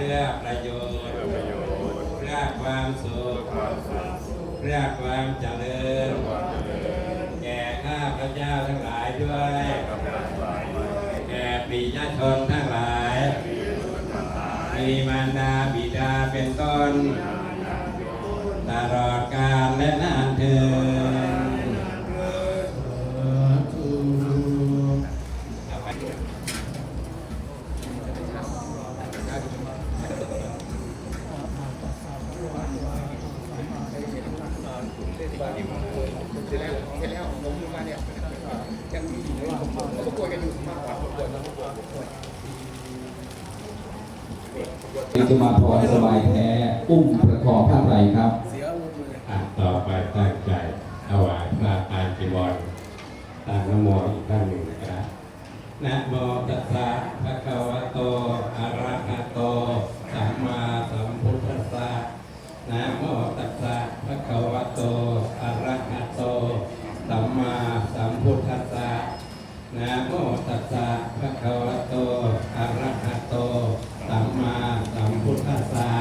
พื่อประโยชน์ประโยชน์เพื่อความสุขเพื่อความเจริญแก่ข้าพระเจ้าทั้งหลายด้วยแก่ปิยชนทั้งหลายมีมารดาบิดาเป็นต้น ตลอดกาลและนานเทินเอาไป เสร็จแล้วเสร็จแล้วผมมาเนี่ยยังมีอยู่เลยผมผมประกวดกันอยู่มากกว่าประกวดมาประกวดประกวดอิสมาพรสบายแท้อุ้มประคองผ้าไตรครับเสียอาวุธเลยอะต่อไปตั้งใจถวายพระทานจีวรตามนโมอีกครั้งหนึ่งนะครับนะโมตัสสะภะคะวะโตอะระหะโตสัมมาสัมพุทธัสสะนะโมตัสสะภะคะวะโตอะระหะโตสัมมาสัมพุทธัสสะนะโมตัสสะภะ คะวะโตอะระหะโต สัมมาสัมพุทธัสสะ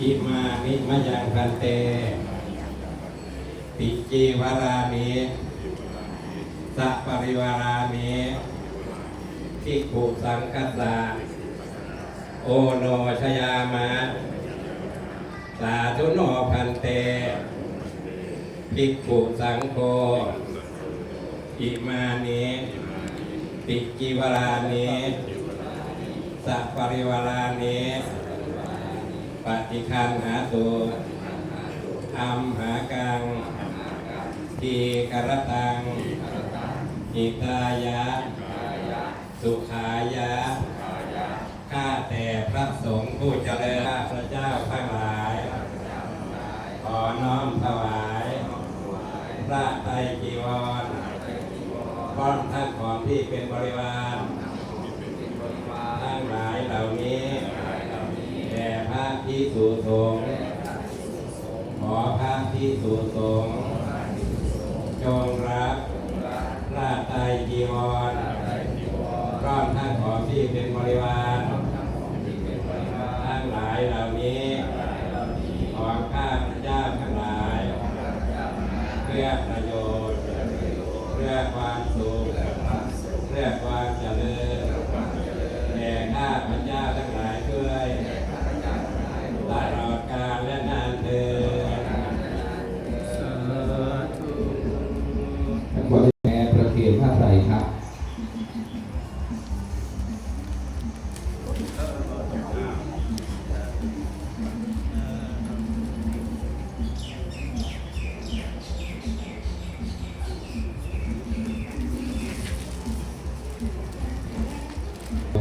อิมานิมะยังพันเต ปิจีวารามิสัปริวารามิทิกขุสังคัสสะโอโนชยามะ สาธุโนพันเตภิกขุสังโฆอิมานิ ปิจีวารามิสัปริวารามิปฏิคันหาตุอัมหากังทีกรตังอิตายะ สุขายะ ข้าแต่พระสงฆ์ผู้เจริญพระเจ้าทั้งหลาย ขอน้อมถวายพระไตรจีวร พร้อมทั้งของที่เป็นบริวารทั้งหลายเหล่านี้แด่พระที่สูสงฆ์ขอพระที่สูสงฆ์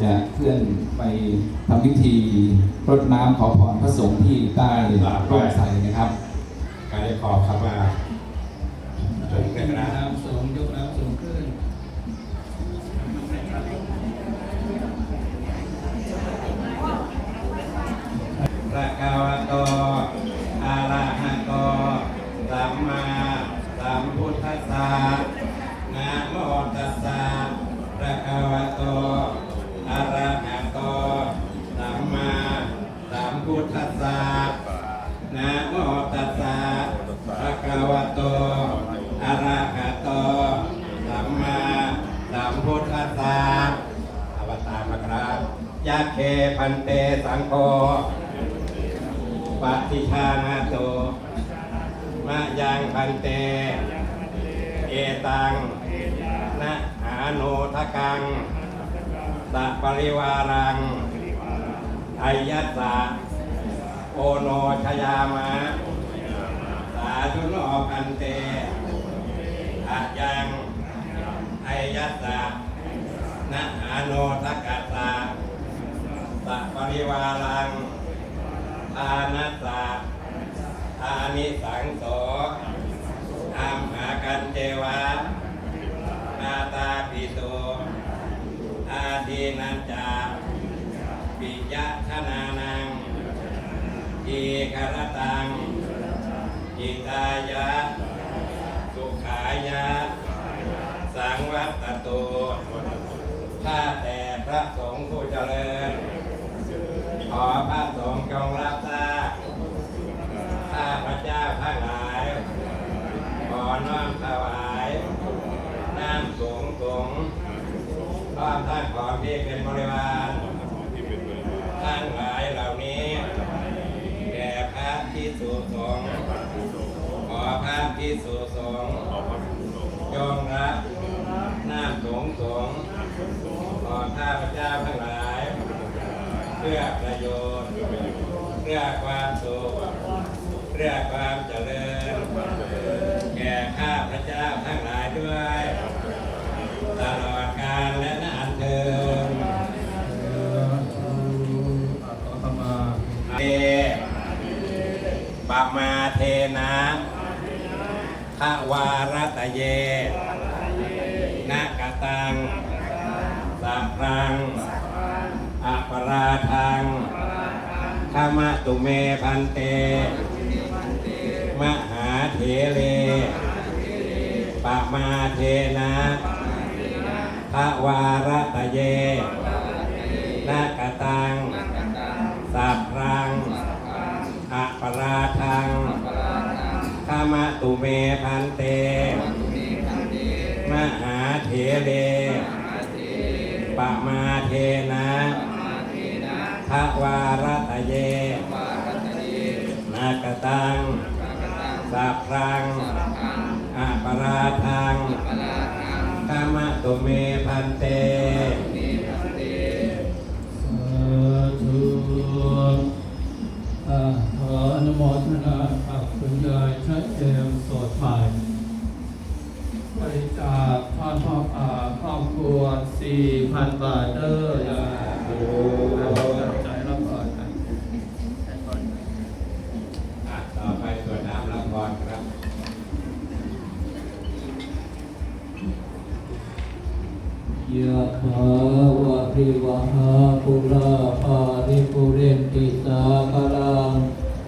จะเคลื่อนไปทำพิธีรดน้ำขอพรพระสงฆ์ที่ใต้ร่มไทรนะครับ การได้ขอขมาสงฆ์นะครับน้ำสูงยกน้ำสูงขึ้นพระกาวะโต นะโมตัสสะพระกาวะโต อะระหะโต สัมมาสัมพุทธัสสะอวตารมครับยะเคพันเตสังโฆปฏิชานาโตมะยังพันเต เอตัง นะหาโนทกังสัปริวารังไอยัสสะ โอโนชยามะ สาธุโนพันเตอะยังไอยัสสะนะหาโนทกัสสะสัปริวารังทานัสสะทานิสังโสอามหากันเทวะนาตาปิโตอาทีนันจาปิยะชนานั เอกรตังจิตายะ สุขายะ สังวัตโตข้าแต่พระสงฆ์ผู้เจริญ ขอพระสงฆ์จงรับทราบข้าพระเจ้าทั้งหลาย ขอน้อมถวาย น้ำสงสงพร้อมทั้งของที่เป็นบริวาร พื่อประโยชน์ เพื่อความสุข เพื่อความเจริญ แก่ข้าพระเจ้าทั้งหลายด้วย ตลอดกาลและนานเทินเอปมาเทนะทวารตะเยนะกตังสัพรัง ราทังขมะตุเมพันเต มหาเถเรปะมาเทนะทวารตะเยนะกตังสัพรังอัปราทังขมะตุเมพันเต มหาเถเรปะมาเทนะ วารตเยนากตังสัพรังอัปราทังขมะตุเมพันเตสาธุอ่าขออนุโมทนากับคุณยายชัดเจมสดใหม่บริจาคทอพ่อป่าครอบครัว4,000 บาทเด้อ หาปุราภาริปุเรนติสาคารัง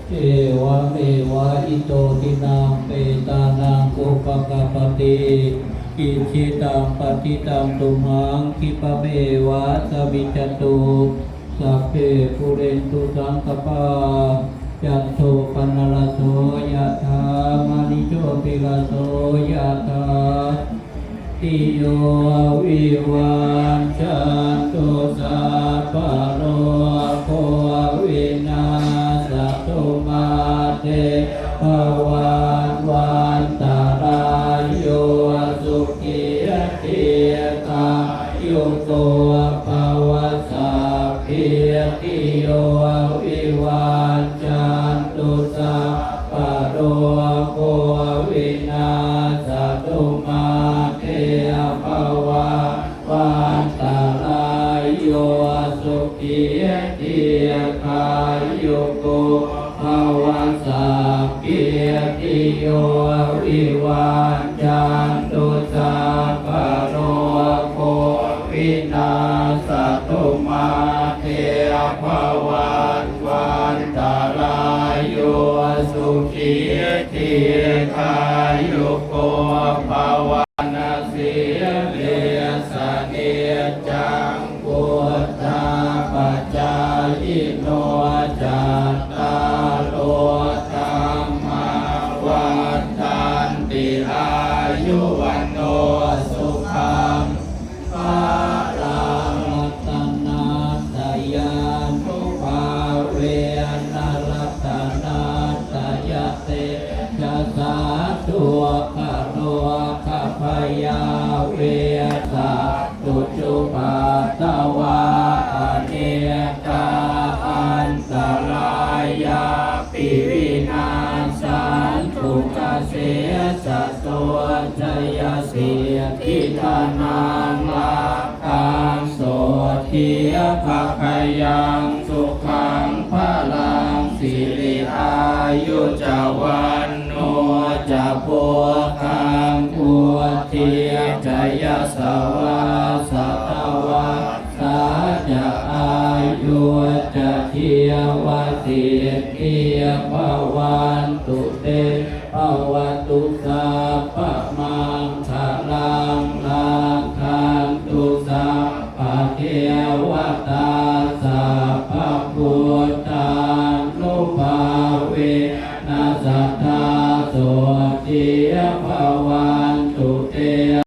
เอวะเมวะอิโตทินังเปตานังอุปกปปติกิจิตังปฏิตังตุมังคิปะเมวะสวิจตุสัพเพปุเรนตุสังกปาจันโทปนรสโสยะถามณิโชติรสโสยะถา ติโยวิวันจันตุสัพพโลโควินาสตุมาเตภวันวันตารายโยสุขีติกายุโตภวสัพพิติโยวิวันจันตุสัพ ติกายุโกภาวสัพพิติโยวิวันจันตุสัพโลโควินาสตุมาเตภวันวันตารายโยสุขีติกายุโกภาวน โนสุ สิริอายุจวันโนจะโพคังพุทธิจยสวาสัตวาสาจะอายุจะเทียวติเทียภวันตุเตภวันตุสั